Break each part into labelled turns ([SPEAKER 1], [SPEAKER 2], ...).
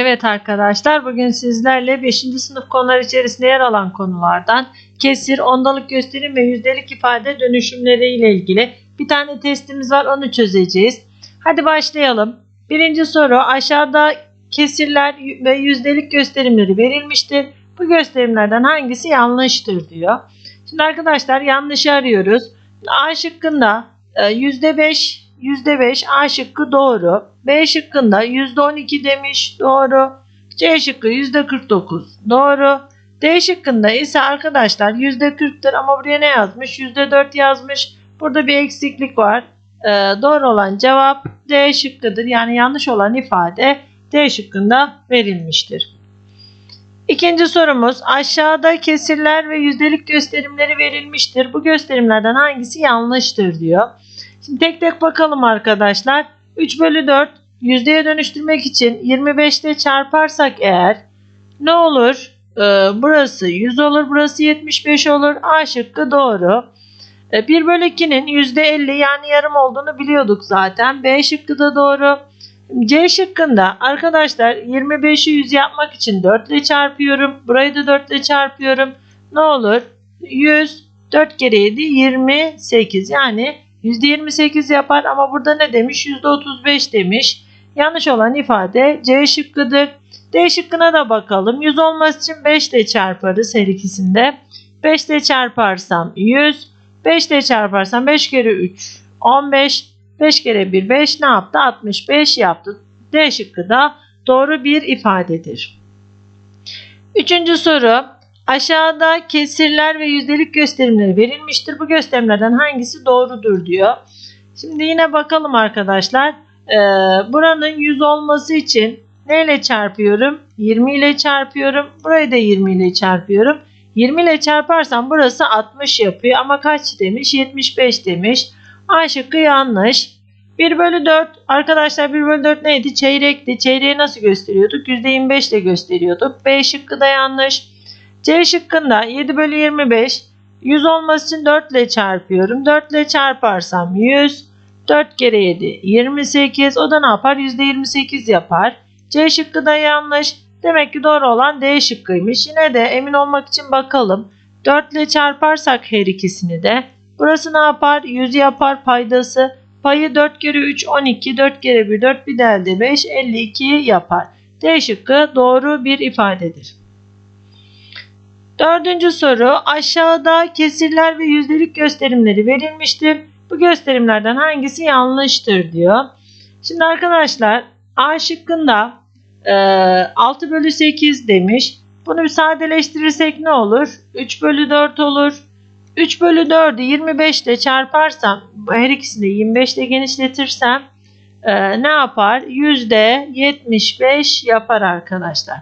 [SPEAKER 1] Evet arkadaşlar bugün sizlerle 5. sınıf konular içerisinde yer alan konulardan kesir, ondalık gösterim ve yüzdelik ifade dönüşümleri ile ilgili bir tane testimiz var onu çözeceğiz. Hadi başlayalım. Birinci soru aşağıda kesirler ve yüzdelik gösterimleri verilmiştir. Bu gösterimlerden hangisi yanlıştır diyor. Şimdi arkadaşlar yanlışı arıyoruz. A şıkkında e, %5 %5 A şıkkı doğru. B şıkkında %12 demiş doğru. C şıkkı %49 doğru. D şıkkında ise arkadaşlar %40'tır ama buraya ne yazmış? %4 yazmış. Burada bir eksiklik var. Ee, doğru olan cevap D şıkkıdır. Yani yanlış olan ifade D şıkkında verilmiştir. İkinci sorumuz aşağıda kesirler ve yüzdelik gösterimleri verilmiştir. Bu gösterimlerden hangisi yanlıştır diyor. Şimdi tek tek bakalım arkadaşlar. 3 bölü 4 yüzdeye dönüştürmek için 25 ile çarparsak eğer ne olur? Ee, burası 100 olur, burası 75 olur. A şıkkı doğru. Ee, 1 bölü 2'nin %50 yani yarım olduğunu biliyorduk zaten. B şıkkı da doğru. C şıkkında arkadaşlar 25'i 100 yapmak için 4 ile çarpıyorum. Burayı da 4 ile çarpıyorum. Ne olur? 100 4 kere 7 28 yani %28 yapar ama burada ne demiş? %35 demiş. Yanlış olan ifade C şıkkıdır. D şıkkına da bakalım. 100 olması için 5 ile çarparız her ikisinde. 5 ile çarparsam 100. 5 ile çarparsam 5 kere 3 15. 5 kere 1 5 ne yaptı? 65 yaptı. D şıkkı da doğru bir ifadedir. Üçüncü soru. Aşağıda kesirler ve yüzdelik gösterimleri verilmiştir. Bu gösterimlerden hangisi doğrudur diyor. Şimdi yine bakalım arkadaşlar. Ee, buranın 100 olması için neyle çarpıyorum? 20 ile çarpıyorum. Burayı da 20 ile çarpıyorum. 20 ile çarparsam burası 60 yapıyor. Ama kaç demiş? 75 demiş. A şıkkı yanlış. 1 bölü 4 arkadaşlar 1 bölü 4 neydi? Çeyrekti. Çeyreği nasıl gösteriyorduk? %25 ile gösteriyorduk. B şıkkı da yanlış. C şıkkında 7 bölü 25 100 olması için 4 ile çarpıyorum. 4 ile çarparsam 100. 4 kere 7 28. O da ne yapar? %28 yapar. C şıkkı da yanlış. Demek ki doğru olan D şıkkıymış. Yine de emin olmak için bakalım. 4 ile çarparsak her ikisini de. Burası ne yapar? 100 yapar paydası. Payı 4 kere 3 12. 4 kere 1 4 bir de elde 5 52 yapar. D şıkkı doğru bir ifadedir. Dördüncü soru aşağıda kesirler ve yüzdelik gösterimleri verilmiştir. Bu gösterimlerden hangisi yanlıştır diyor. Şimdi arkadaşlar A şıkkında e, 6 bölü 8 demiş. Bunu bir sadeleştirirsek ne olur? 3 bölü 4 olur. 3 bölü 4'ü 25 ile çarparsam her ikisini 25 ile genişletirsem e, ne yapar? %75 yapar arkadaşlar.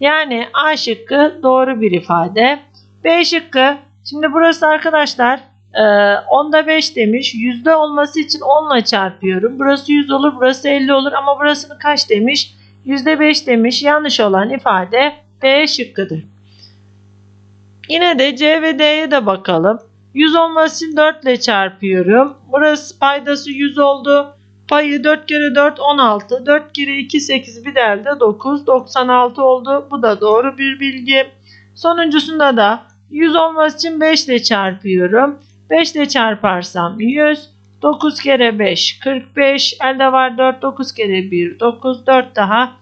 [SPEAKER 1] Yani A şıkkı doğru bir ifade. B şıkkı şimdi burası arkadaşlar e, onda 5 demiş. Yüzde olması için 10 ile çarpıyorum. Burası 100 olur burası 50 olur ama burasını kaç demiş? Yüzde 5 demiş. Yanlış olan ifade B şıkkıdır. Yine de C ve D'ye de bakalım. 100 olması için 4 ile çarpıyorum. Burası paydası 100 oldu. Payı 4 kere 4 16. 4 kere 2 8 bir de elde 9. 96 oldu. Bu da doğru bir bilgi. Sonuncusunda da 100 olması için 5 ile çarpıyorum. 5 ile çarparsam 100. 9 kere 5 45. Elde var 4. 9 kere 1 9. 4 daha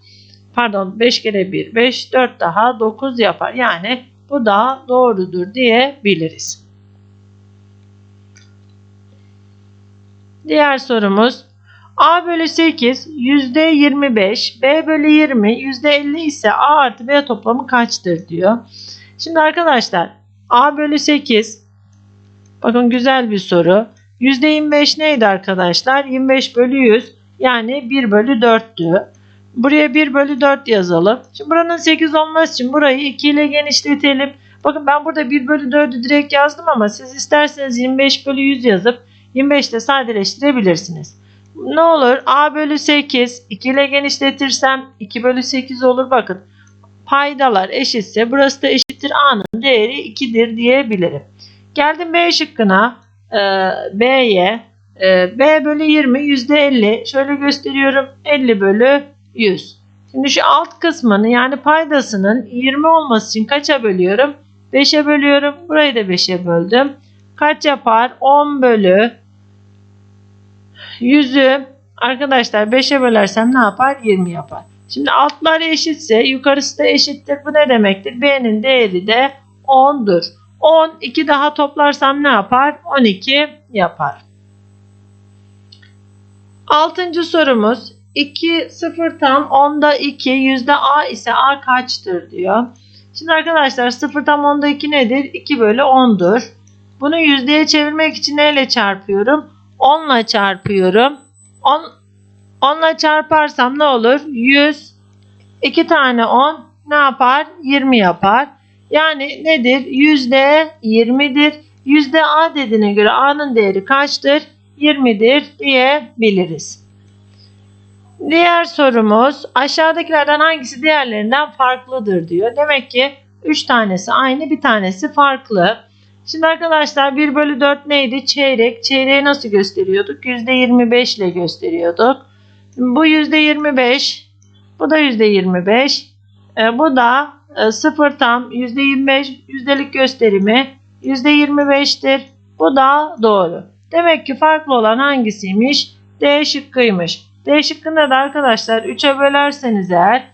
[SPEAKER 1] pardon 5 kere 1 5. 4 daha 9 yapar. Yani bu da doğrudur diyebiliriz. Diğer sorumuz A bölü 8 %25, B bölü 20 %50 ise A artı B toplamı kaçtır diyor. Şimdi arkadaşlar A bölü 8 bakın güzel bir soru. %25 neydi arkadaşlar? 25 bölü 100 yani 1 bölü 4'tü. Buraya 1 bölü 4 yazalım. Şimdi buranın 8 olması için burayı 2 ile genişletelim. Bakın ben burada 1 bölü 4'ü direkt yazdım ama siz isterseniz 25 bölü 100 yazıp 25 ile sadeleştirebilirsiniz. Ne olur? A bölü 8. 2 ile genişletirsem 2 bölü 8 olur. Bakın paydalar eşitse burası da eşittir. A'nın değeri 2'dir diyebilirim. Geldim B şıkkına. E, B'ye. E, B bölü 20 %50. Şöyle gösteriyorum. 50 bölü 100. Şimdi şu alt kısmını yani paydasının 20 olması için kaça bölüyorum? 5'e bölüyorum. Burayı da 5'e böldüm. Kaç yapar? 10 bölü 100'ü arkadaşlar 5'e bölersem ne yapar? 20 yapar. Şimdi altları eşitse yukarısı da eşittir. Bu ne demektir? B'nin değeri de 10'dur. 10, 2 daha toplarsam ne yapar? 12 yapar. Altıncı sorumuz 2 0 tam 10'da 2 yüzde A ise A kaçtır diyor. Şimdi arkadaşlar 0 tam 10'da 2 nedir? 2 bölü 10'dur. Bunu yüzdeye çevirmek için neyle çarpıyorum? 10 ile çarpıyorum. 10, 10 ile çarparsam ne olur? 100. 2 tane 10 ne yapar? 20 yapar. Yani nedir? Yüzde 20'dir. Yüzde A dediğine göre A'nın değeri kaçtır? 20'dir diyebiliriz. Diğer sorumuz aşağıdakilerden hangisi diğerlerinden farklıdır diyor. Demek ki 3 tanesi aynı bir tanesi farklı. Şimdi arkadaşlar 1 bölü 4 neydi? Çeyrek. Çeyreği nasıl gösteriyorduk? %25 ile gösteriyorduk. Bu %25. Bu da %25. E, bu da e, 0 tam %25 yüzdelik gösterimi %25'tir. Bu da doğru. Demek ki farklı olan hangisiymiş? D şıkkıymış. D şıkkında da arkadaşlar 3'e bölerseniz eğer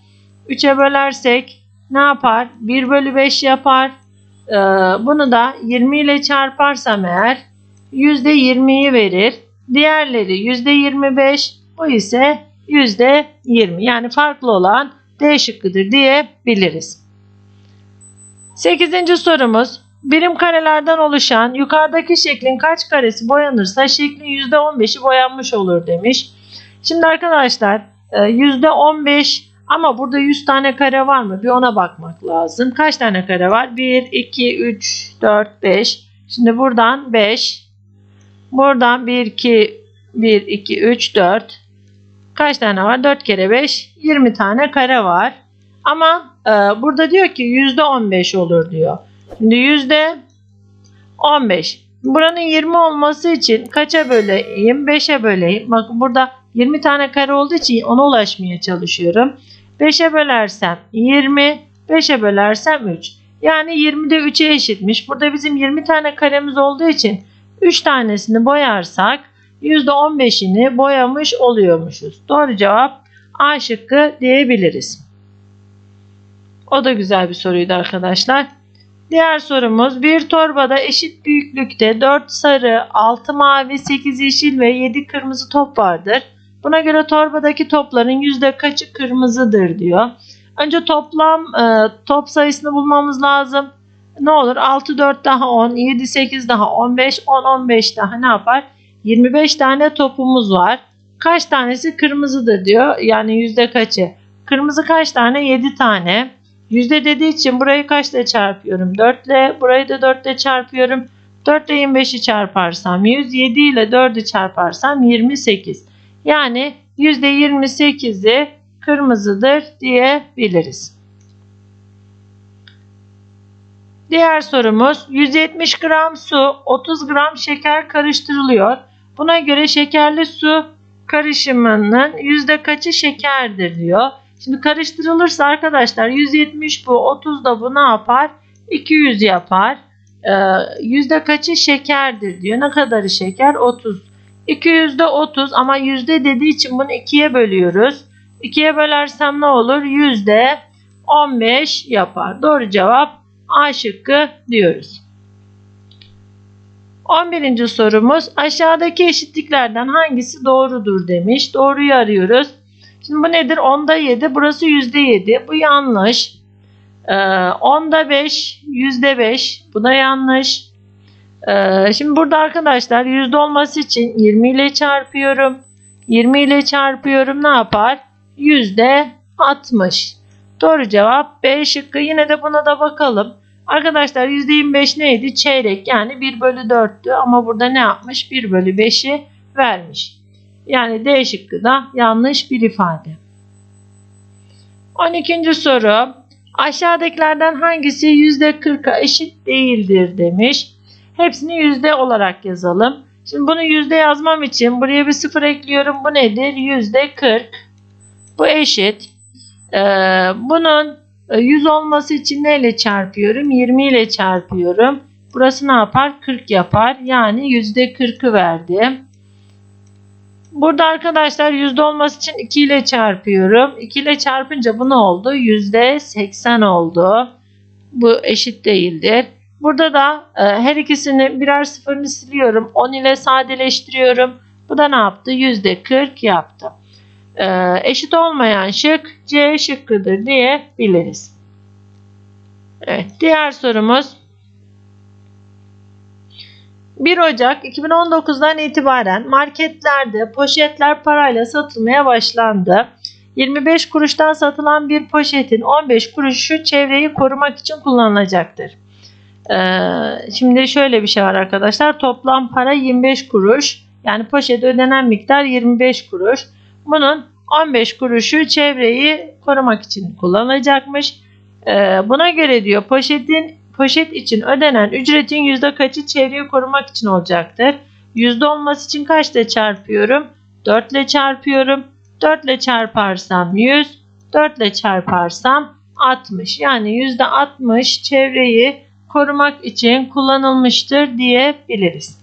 [SPEAKER 1] 3'e bölersek ne yapar? 1 bölü 5 yapar. Ee, bunu da 20 ile çarparsam eğer %20'yi verir. Diğerleri %25 bu ise %20 yani farklı olan D şıkkıdır diyebiliriz. 8. sorumuz birim karelerden oluşan yukarıdaki şeklin kaç karesi boyanırsa şeklin %15'i boyanmış olur demiş. Şimdi arkadaşlar %15 ama burada 100 tane kare var mı? Bir ona bakmak lazım. Kaç tane kare var? 1, 2, 3, 4, 5. Şimdi buradan 5. Buradan 1, 2, 1, 2, 3, 4. Kaç tane var? 4 kere 5. 20 tane kare var. Ama e, burada diyor ki %15 olur diyor. Şimdi %15. Buranın 20 olması için kaça böleyim? 5'e böleyim. Bakın burada 20 tane kare olduğu için ona ulaşmaya çalışıyorum. 5'e bölersem 20, 5'e bölersem 3. Yani 20 de 3'e eşitmiş. Burada bizim 20 tane karemiz olduğu için 3 tanesini boyarsak %15'ini boyamış oluyormuşuz. Doğru cevap A şıkkı diyebiliriz. O da güzel bir soruydu arkadaşlar. Diğer sorumuz bir torbada eşit büyüklükte 4 sarı, 6 mavi, 8 yeşil ve 7 kırmızı top vardır. Buna göre torbadaki topların yüzde kaçı kırmızıdır diyor. Önce toplam e, top sayısını bulmamız lazım. Ne olur 6 4 daha 10, 7 8 daha 15, 10 15 daha ne yapar? 25 tane topumuz var. Kaç tanesi kırmızıdır diyor. Yani yüzde kaçı? Kırmızı kaç tane? 7 tane. Yüzde dediği için burayı kaçla çarpıyorum? 4 ile. Burayı da 4 ile çarpıyorum. 4 ile 25'i çarparsam 100. 7 ile 4'ü çarparsam 28. Yani %28'i kırmızıdır diyebiliriz. Diğer sorumuz 170 gram su 30 gram şeker karıştırılıyor. Buna göre şekerli su karışımının yüzde kaçı şekerdir diyor. Şimdi karıştırılırsa arkadaşlar 170 bu 30 da bu ne yapar? 200 yapar. Ee, yüzde kaçı şekerdir diyor. Ne kadarı şeker? 30. 200'de 30 ama yüzde dediği için bunu 2'ye bölüyoruz. 2'ye bölersem ne olur? Yüzde 15 yapar. Doğru cevap A şıkkı diyoruz. 11. sorumuz aşağıdaki eşitliklerden hangisi doğrudur demiş. Doğruyu arıyoruz. Şimdi bu nedir? 10'da 7. Burası %7. Bu yanlış. Ee, 10'da 5. %5. Bu da yanlış. Ee, şimdi burada arkadaşlar yüzde olması için 20 ile çarpıyorum. 20 ile çarpıyorum ne yapar? Yüzde 60. Doğru cevap B şıkkı. Yine de buna da bakalım. Arkadaşlar %25 neydi? Çeyrek yani 1 bölü 4'tü ama burada ne yapmış? 1 bölü 5'i vermiş. Yani D şıkkı da yanlış bir ifade. 12. soru. Aşağıdakilerden hangisi %40'a eşit değildir demiş. Hepsini yüzde olarak yazalım. Şimdi bunu yüzde yazmam için buraya bir sıfır ekliyorum. Bu nedir? Yüzde 40. Bu eşit. Ee, bunun e, 100 olması için neyle çarpıyorum? 20 ile çarpıyorum. Burası ne yapar? 40 yapar. Yani %40'ı verdim. Burada arkadaşlar yüzde olması için 2 ile çarpıyorum. 2 ile çarpınca bu ne oldu? %80 oldu. Bu eşit değildir. Burada da e, her ikisini birer sıfırını siliyorum. 10 ile sadeleştiriyorum. Bu da ne yaptı? %40 yaptı. E, eşit olmayan şık C şıkkıdır diyebiliriz. Evet, diğer sorumuz 1 Ocak 2019'dan itibaren marketlerde poşetler parayla satılmaya başlandı. 25 kuruştan satılan bir poşetin 15 kuruşu çevreyi korumak için kullanılacaktır. Ee, şimdi şöyle bir şey var arkadaşlar. Toplam para 25 kuruş. Yani poşet ödenen miktar 25 kuruş. Bunun 15 kuruşu çevreyi korumak için kullanılacakmış. Ee, buna göre diyor poşetin poşet için ödenen ücretin yüzde kaçı çevreyi korumak için olacaktır? Yüzde olması için kaçla çarpıyorum? 4 ile çarpıyorum. 4 ile çarparsam 100, 4 ile çarparsam 60. Yani yüzde 60 çevreyi korumak için kullanılmıştır diyebiliriz.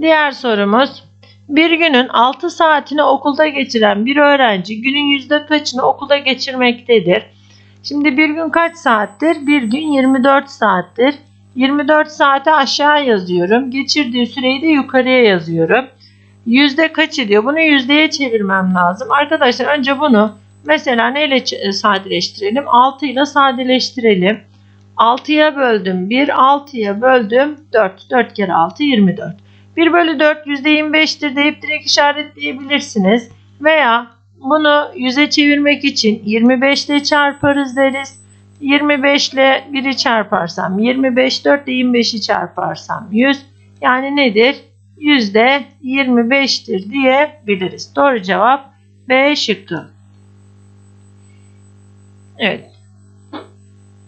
[SPEAKER 1] Diğer sorumuz. Bir günün 6 saatini okulda geçiren bir öğrenci günün yüzde kaçını okulda geçirmektedir? Şimdi bir gün kaç saattir? Bir gün 24 saattir. 24 saate aşağı yazıyorum. Geçirdiği süreyi de yukarıya yazıyorum. Yüzde kaç ediyor? Bunu yüzdeye çevirmem lazım. Arkadaşlar önce bunu mesela neyle sadeleştirelim? 6 ile sadeleştirelim. 6'ya böldüm 1, 6'ya böldüm 4. 4 kere 6 24. 1 bölü 4 %25'tir deyip direkt işaretleyebilirsiniz. Veya bunu 100'e çevirmek için 25 ile çarparız deriz. 25 ile 1'i çarparsam 25, 4 ile 25'i çarparsam 100. Yani nedir? Yüzde 25'tir diyebiliriz. Doğru cevap B şıkkı. Evet.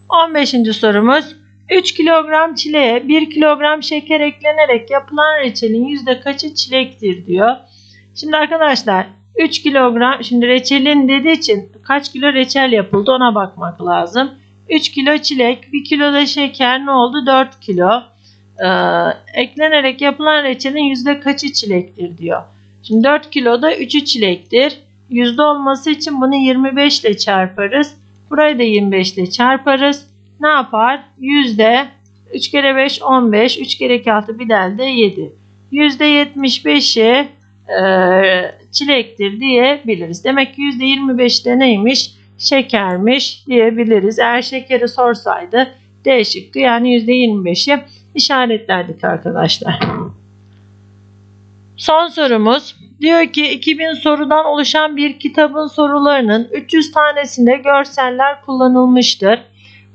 [SPEAKER 1] 15. sorumuz. 3 kilogram çileğe 1 kilogram şeker eklenerek yapılan reçelin yüzde kaçı çilektir diyor. Şimdi arkadaşlar 3 kilogram şimdi reçelin dediği için kaç kilo reçel yapıldı ona bakmak lazım. 3 kilo çilek 1 kilo da şeker ne oldu 4 kilo. Ee, eklenerek yapılan reçelin yüzde kaçı çilektir diyor. Şimdi 4 kiloda 3'ü çilektir. Yüzde olması için bunu 25 ile çarparız. Burayı da 25 ile çarparız. Ne yapar? Yüzde 3 kere 5 15. 3 kere 2 6 bir de 7. Yüzde 75'i e, çilektir diyebiliriz. Demek ki yüzde 25'te neymiş? Şekermiş diyebiliriz. Eğer şekeri sorsaydı D şıkkı yani yüzde 25'i işaretlerdik arkadaşlar. Son sorumuz diyor ki 2000 sorudan oluşan bir kitabın sorularının 300 tanesinde görseller kullanılmıştır.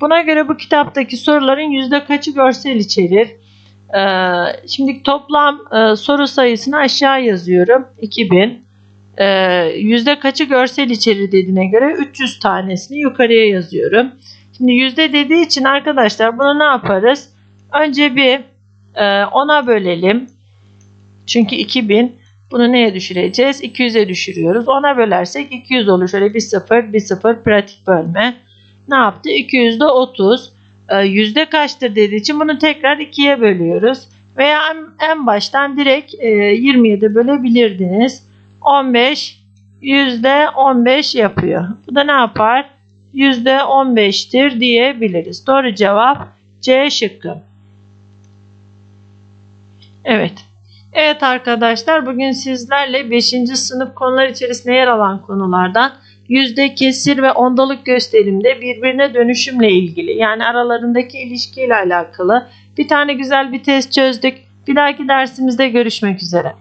[SPEAKER 1] Buna göre bu kitaptaki soruların yüzde kaçı görsel içerir? Ee, şimdi toplam e, soru sayısını aşağı yazıyorum. 2000. Ee, yüzde kaçı görsel içerir dediğine göre 300 tanesini yukarıya yazıyorum. Şimdi yüzde dediği için arkadaşlar bunu ne yaparız? Önce bir e, ona bölelim. Çünkü 2000 bunu neye düşüreceğiz? 200'e düşürüyoruz. Ona bölersek 200 olur. Şöyle bir sıfır, bir sıfır pratik bölme. Ne yaptı? 200'de 30. E, yüzde kaçtır dediği için bunu tekrar 2'ye bölüyoruz. Veya en, en baştan direkt e, 20'ye de bölebilirdiniz. 15 yüzde 15 yapıyor. Bu da ne yapar? Yüzde 15'tir diyebiliriz. Doğru cevap C şıkkı. Evet. Evet arkadaşlar bugün sizlerle 5. sınıf konular içerisinde yer alan konulardan yüzde kesir ve ondalık gösterimde birbirine dönüşümle ilgili yani aralarındaki ilişkiyle alakalı bir tane güzel bir test çözdük. Bir dahaki dersimizde görüşmek üzere.